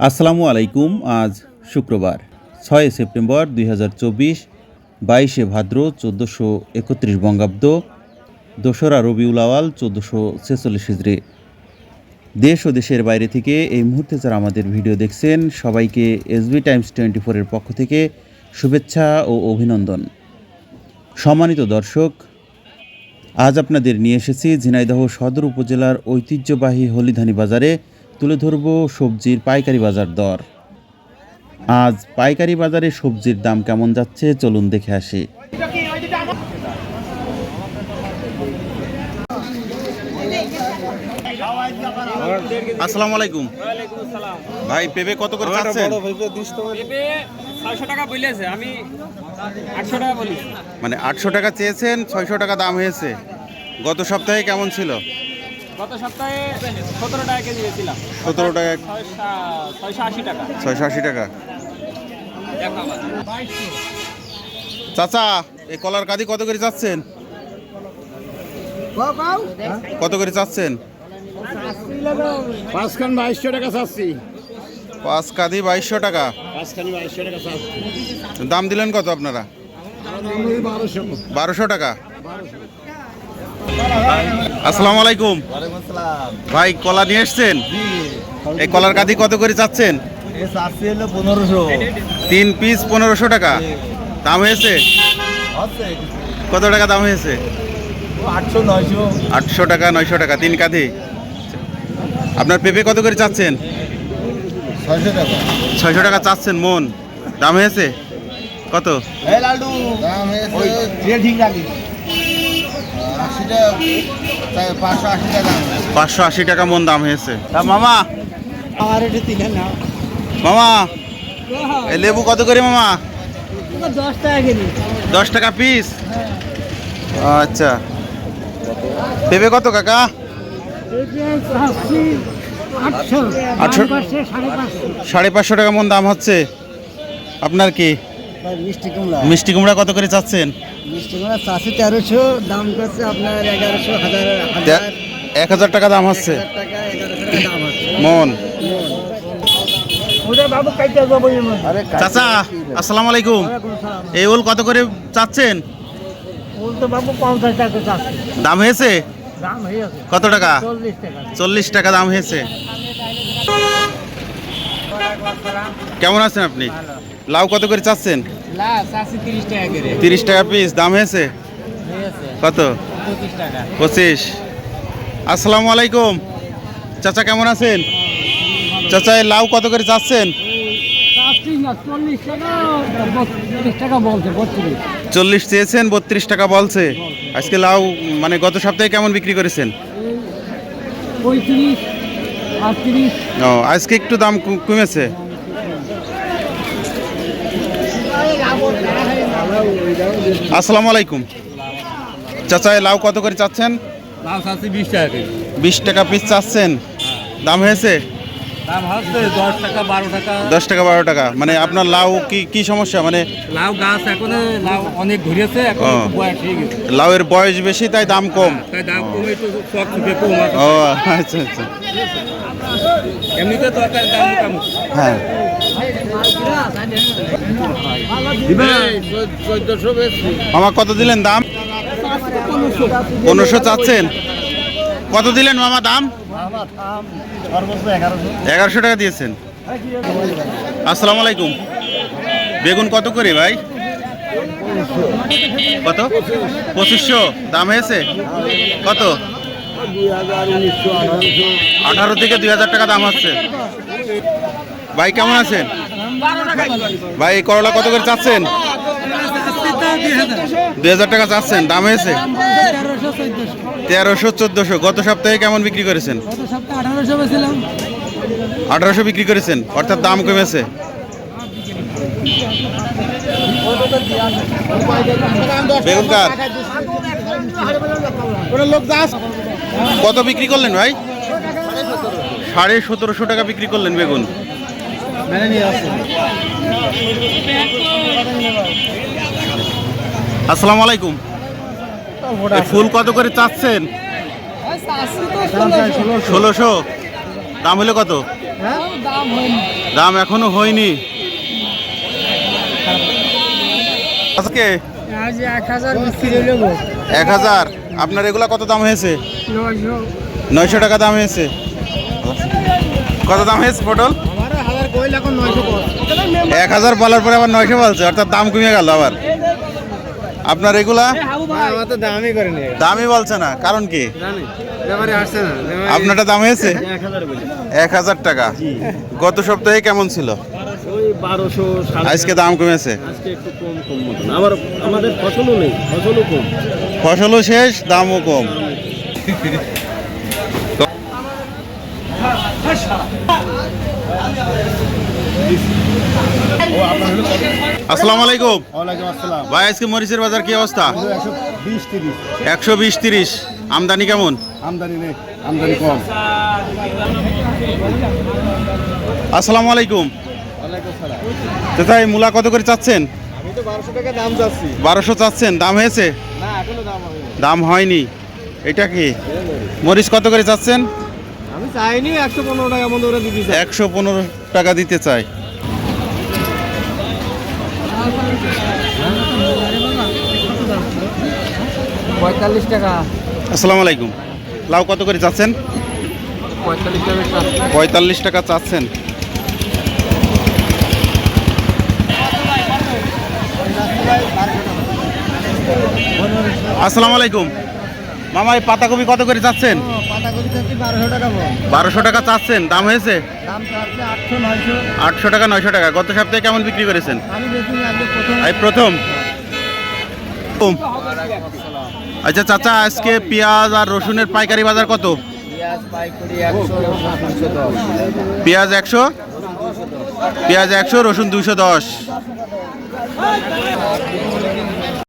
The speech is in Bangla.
আসসালামু আলাইকুম, আজ শুক্রবার, ছয় সেপ্টেম্বর দুই হাজার চব্বিশ, বাইশে ভাদ্র চোদ্দোশো একত্রিশ বঙ্গাব্দ, দোসরা রবিউল আওয়াল চোদ্দোশো ছেচল্লিশ হিজড়ি। দেশ ও দেশের বাইরে থেকে এই মুহূর্তে যারা আমাদের ভিডিও দেখছেন, সবাইকে এসবি টাইমস টোয়েন্টি ফোরের পক্ষ থেকে শুভেচ্ছা ও অভিনন্দন। সম্মানিত দর্শক, আজ আপনাদের নিয়ে এসেছি ঝিনাইদহ সদর উপজেলার ঐতিহ্যবাহী হলিধানি বাজারে তুলে ধরব সবজির পাইকারি বাজার দর। আজ পাইকারি বাজারে সবজির দাম কেমন যাচ্ছে চলুন দেখে আসি। আসসালামু আলাইকুম ভাই পেঁপে কত করে চাচ্ছেন? পেঁপে ছয়শো টাকা বলেছে আমি আটশো টাকা বলি। মানে আটশো টাকা চেয়েছেন ছয়শো টাকা দাম হয়েছে। গত সপ্তাহে কেমন ছিল? গত সপ্তাহে সতেরো টাকা কেজি দিয়েছিলাম। সতেরো টাকা। ছয়শো আশি টাকা। ছয়শো আশি টাকা। চাচা এই কলার কাদি কত করে চাচ্ছেন? কত করে চাচ্ছেন? পাঁচখান বাইশশো টাকা চাচ্ছি। পাঁচ কাদি বাইশশো টাকা। দাম দিলেন কত আপনারা? বারোশো। বারোশো টাকা। আসসালামু আলাইকুম। ভাই, কলা নিয়ে এসছেন? এই কলার কাদি কত করে চাচ্ছেন? তিন পিস পনেরোশো টাকা। দাম হয়েছে? কত টাকা দাম হয়েছে? আটশো টাকা, নয়শো টাকা, তিন কাঁধি আপনার পেঁপে কত করে চাচ্ছেন? ছয়শো টাকা চাচ্ছেন, মন। দাম হয়েছে? কত? ঠিক পাঁচশো আশি টাকা মন দাম হয়েছে। মামা মামা এই লেবু কত করে মামা? দশ টাকা পিস? আচ্ছা। পেঁপে কত কাকা? সাড়ে পাঁচশো টাকা মন দাম হচ্ছে। আপনার কি? মিষ্টি কুমড়া। কত করে চাচ্ছেন? মিষ্টি কুমড়া চাষি তেরোশো দাম করছে আপনার এগারোশো হাজার এক হাজার টাকা দাম হচ্ছে। মন। ওটা বাবু কাইতে যাব আরে চাচা আসসালামু আলাইকুম। এই ওল কত করে চাচ্ছেন? ওল তো বাবু পঞ্চাশ টাকা চাচ্ছে। দাম হয়েছে? দাম কত টাকা? চল্লিশ টাকা। চল্লিশ টাকা দাম হয়েছে। কেমন আছেন আপনি? লাউ কত করে চাচ্ছেন? তিরিশ টাকা পিস দাম হয়েছে? কত? পঁচিশ আসসালামু আলাইকুম। চাচা কেমন আছেন? চাচা এই লাউ কত করে চাচ্ছেন? চল্লিশ চেয়েছেন বত্রিশ টাকা বলছে। আজকে লাউ মানে গত সপ্তাহে কেমন বিক্রি করেছেন? ও আজকে একটু দাম কমেছে। আসসালামু আলাইকুম। চাচা লাউ কত করে চাচ্ছেন? লাস আশি বিশ টাকা বিশ টাকা পিস চাচ্ছেন। দাম হয়েছে? দশ টাকা বারো টাকা। মানে আপনার লাউ কি কি সমস্যা? মানে লাউ গাছ এখন লাউ অনেক ঘুরেছে লাউয়ের বয়স বেশি তাই দাম কম। ও আচ্ছা আচ্ছা। এমনিতে হ্যাঁ। মামা কত দিলেন দাম? পনেরোশো চাচ্ছেন। কত দিলেন মামা দাম? এগারোশো টাকা দিয়েছেন। আসসালামু আলাইকুম। বেগুন কত করে ভাই? কত? পঁচিশশো। দাম হয়েছে? কত? আঠারো থেকে দুই হাজার টাকা দাম হচ্ছে। ভাই, কেমন আছেন? ভাই করলা কত করে চাচ্ছেন? দুই হাজার টাকা চাচ্ছেন, দাম হয়েছে? তেরোশো চোদ্দশো। গত সপ্তাহে কেমন বিক্রি করেছেন? আঠারোশো বিক্রি করেছেন, অর্থাৎ দাম কমেছে। কত বিক্রি করলেন ভাই? সাড়ে সতেরোশো টাকা বিক্রি করলেন বেগুন। আসসালামু আলাইকুম। ফুল কত করে চাচ্ছেন? ষোলোশো। দাম হলো কত? দাম এখনও হয়নি। আজকে এক হাজার। আপনার এগুলা কত দাম হয়েছে? নয়শো টাকা দাম হয়েছে। কত দাম হয়েছে পটল? এক হাজার বলার পরে আবার নয়শো বলছে অর্থাৎ দাম কমে গেল আবার। আপনার এগুলা? আমার তো দামই করেনি। দামই বলছে না কারণ কি? জানি ব্যাপারে আসছে না আপনারটা দাম হয়েছে? এক হাজার টাকা। গত সপ্তাহে কেমন ছিল? আজকে দাম কমেছে। আজকে একটু কম কম মতন আবার আমাদের ফসলও নেই ফসলও কম। ফসলও শেষ দামও কম। আসসালামু আলাইকুম। ভাই আজকে মরিচের বাজার কি অবস্থা? একশো বিশ তিরিশ। আমদানি কেমন? আমদানি নেই আমদানি কম। আসসালামু আলাইকুম। মূলা কত করে চাচ্ছেন? বারোশো চাচ্ছেন দাম হয়েছে? দাম হয়নি। এটা কি? মরিচ কত করে চাচ্ছেন? চাইনি একশো পনেরো টাকা মতো ওরা দিতে চাই একশো পনেরো টাকা দিতে চাই পঁয়তাল্লিশ টাকা। আসসালামু আলাইকুম। লাউ কত করে চাচ্ছেন? পঁয়তাল্লিশ টাকা পঁয়তাল্লিশ টাকা চাচ্ছেন। আসসালামু আলাইকুম। মামা এই পাতাকপি কত করে চাচ্ছেন? বারোশো টাকা চাচ্ছেন দাম হয়েছে? আটশো টাকা নয়শো টাকা। গত সপ্তাহে কেমন বিক্রি করেছেন? প্রথম। এই প্রথম? আচ্ছা চাচা আজকে পেঁয়াজ আর রসুনের পাইকারি বাজার কত? পেঁয়াজ একশো পেঁয়াজ একশো রসুন দুশো দশ।